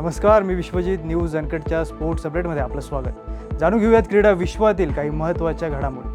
नमस्कार मी विश्वजित न्यूज अनकटच्या स्पोर्ट्स अपडेटमध्ये आपलं स्वागत. जाणून घेऊयात क्रीडा विश्वातील काही महत्त्वाच्या घडामोडी.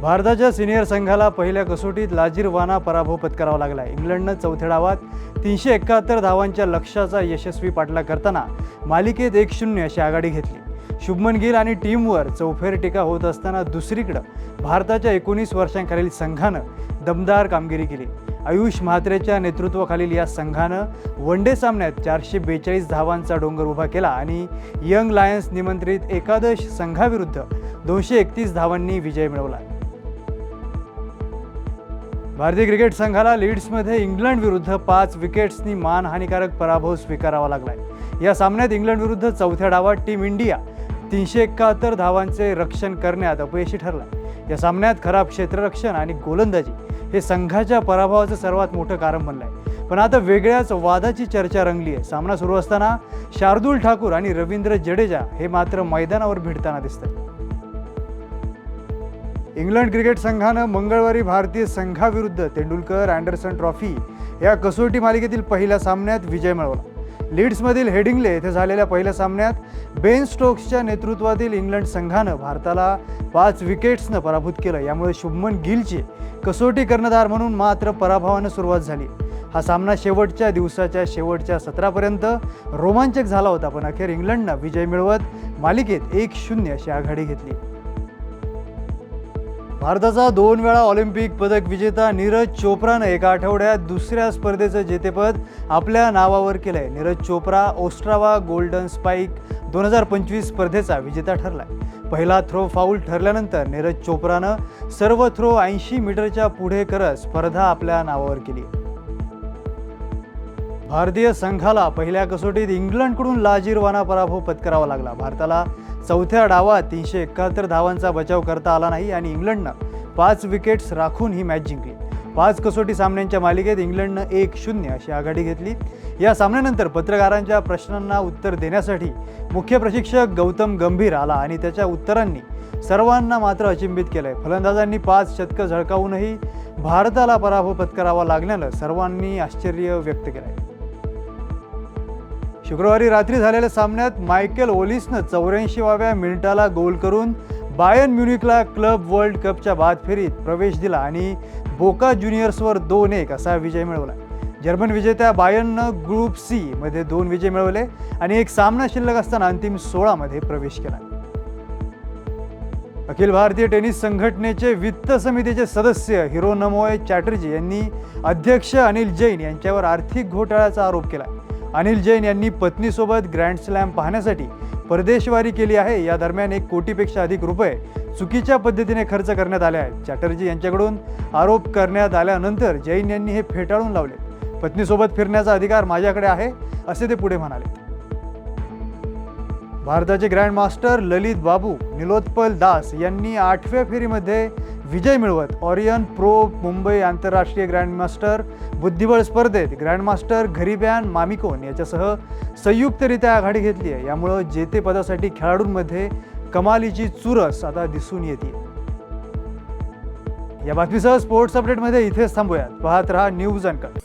भारताच्या सिनियर संघाला पहिल्या कसोटीत लाजीरवाना पराभव पत्करावा लागला इंग्लंडनं चौथ्या डावात तीनशे एकाहत्तर धावांच्या लक्ष्याचा यशस्वी पाठलाग करताना मालिकेत एक शून्य अशी आघाडी घेतली. शुभमन गिल आणि टीमवर चौफेर टीका होत असताना दुसरीकडं भारताच्या एकोणीस वर्षांखालील संघानं दमदार कामगिरी केली. आयुष म्हात्रेच्या नेतृत्वाखालील या संघानं वन डे सामन्यात चारशे बेचाळीस धावांचा डोंगर उभा केला आणि यंग लायन्स निमंत्रित एकादश संघाविरुद्ध दोनशे एकतीस धावांनी विजय मिळवला. भारतीय क्रिकेट संघाला लीड्समध्ये इंग्लंडविरुद्ध पाच विकेट्सनी मानहानिकारक पराभव स्वीकारावा लागलाय. या सामन्यात इंग्लंड विरुद्ध चौथ्या डावात टीम इंडिया तीनशे एकाहत्तर धावांचे रक्षण करण्यात अपयशी ठरला या सामन्यात खराब क्षेत्ररक्षण आणि गोलंदाजी हे संघाच्या पराभवाचं सर्वात मोठं कारण बनलंय. पण आता वेगळ्याच वादाची चर्चा रंगली आहे सामना सुरू असताना शार्दूल ठाकूर आणि रवींद्र जडेजा हे मात्र मैदानावर भिडताना दिसत आहेत इंग्लंड क्रिकेट संघानं मंगळवारी भारतीय संघाविरुद्ध तेंडुलकर अँडरसन ट्रॉफी या कसोटी मालिकेतील पहिल्या सामन्यात विजय मिळवला. लीड्समधील हेडिंग्ले येथे झालेल्या पहिल्या सामन्यात बेन स्टोक्सच्या नेतृत्वातील इंग्लंड संघानं भारताला पाच विकेट्सनं पराभूत केलं. यामुळे शुभमन गिलची कसोटी कर्णधार म्हणून मात्र पराभवानं सुरुवात झाली. हा सामना शेवटच्या दिवसाच्या शेवटच्या सत्रापर्यंत रोमांचक झाला होता पण अखेर इंग्लंडनं विजय मिळवत मालिकेत एक शून्य अशी आघाडी घेतली. भारताचा दोन वेळा ऑलिम्पिक पदक विजेता नीरज चोप्रानं एका आठवड्यात दुसऱ्या स्पर्धेचं जेतेपद आपल्या नावावर केलंय. Neeraj Chopra Ostrava golden spike दोन हजार पंचवीस स्पर्धेचा विजेता ठरलाय. पहिला थ्रो फाऊल ठरल्यानंतर नीरज चोप्रानं सर्व थ्रो ऐंशी मीटरच्या पुढे करत स्पर्धा आपल्या नावावर केली. भारतीय संघाला पहिल्या कसोटीत इंग्लंडकडून लाजीरवाना पराभव पत्करावा लागला. भारताला चौथ्या डावात तीनशे एकाहत्तर धावांचा बचाव करता आला नाही आणि इंग्लंडनं पाच विकेट्स राखून ही मॅच जिंकली. पाच कसोटी सामन्यांच्या मालिकेत इंग्लंडनं एक शून्य अशी आघाडी घेतली. या सामन्यानंतर पत्रकारांच्या प्रश्नांना उत्तर देण्यासाठी मुख्य प्रशिक्षक गौतम गंभीर आला आणि त्याच्या उत्तरांनी सर्वांना मात्र अचिंबित केलंय. फलंदाजांनी पाच शतकं झळकावूनही भारताला पराभव पत्करावा लागल्यानं सर्वांनी आश्चर्य व्यक्त केलं आहे शुक्रवारी रात्री झालेल्या सामन्यात मायकेल ओलिसनं चौऱ्याऐंशीवाव्या मिनिटाला गोल करून बायन म्युनिकला क्लब वर्ल्ड कपच्या बाद फेरीत प्रवेश दिला आणि बोका ज्युनियर्सवर दोन एक असा विजय मिळवला. जर्मन विजेत्या बायननं ग्रुप सी मध्ये दोन विजय मिळवले आणि एक सामना शिल्लक असताना अंतिम सोळामध्ये प्रवेश केला. अखिल भारतीय टेनिस संघटनेचे वित्त समितीचे सदस्य हिरो नमोय चॅटर्जी यांनी अध्यक्ष अनिल जैन यांच्यावर आर्थिक घोटाळ्याचा आरोप केला. अनिल जैन यांनी पत्नीसोबत ग्रँड स्लॅम पाहण्यासाठी परदेशवारी केली आहे. या दरम्यान एक कोटीपेक्षा अधिक रुपये चुकीच्या पद्धतीने खर्च करण्यात आले आहेत. चॅटर्जी यांच्याकडून आरोप करण्यात आल्यानंतर जैन यांनी हे फेटाळून लावले. पत्नीसोबत फिरण्याचा अधिकार माझ्याकडे आहे असे ते पुढे म्हणाले. भारताचे ग्रँड मास्टर ललित बाबू निलोत्पल दास यांनी आठव्या फेरीमध्ये विजय मिळवत ऑरियन प्रो मुंबई आंतरराष्ट्रीय ग्रँडमास्टर बुद्धिबळ स्पर्धेत ग्रँडमास्टर घरीब्यान मामिकोन याच्यासह संयुक्तरित्या आघाडी घेतली आहे. यामुळं जेतेपदासाठी खेळाडूंमध्ये कमालीची चुरस आता दिसून येते. या बातमीसह स्पोर्ट्स अपडेटमध्ये इथेच थांबूयात. पाहत रहा न्यूज अँकर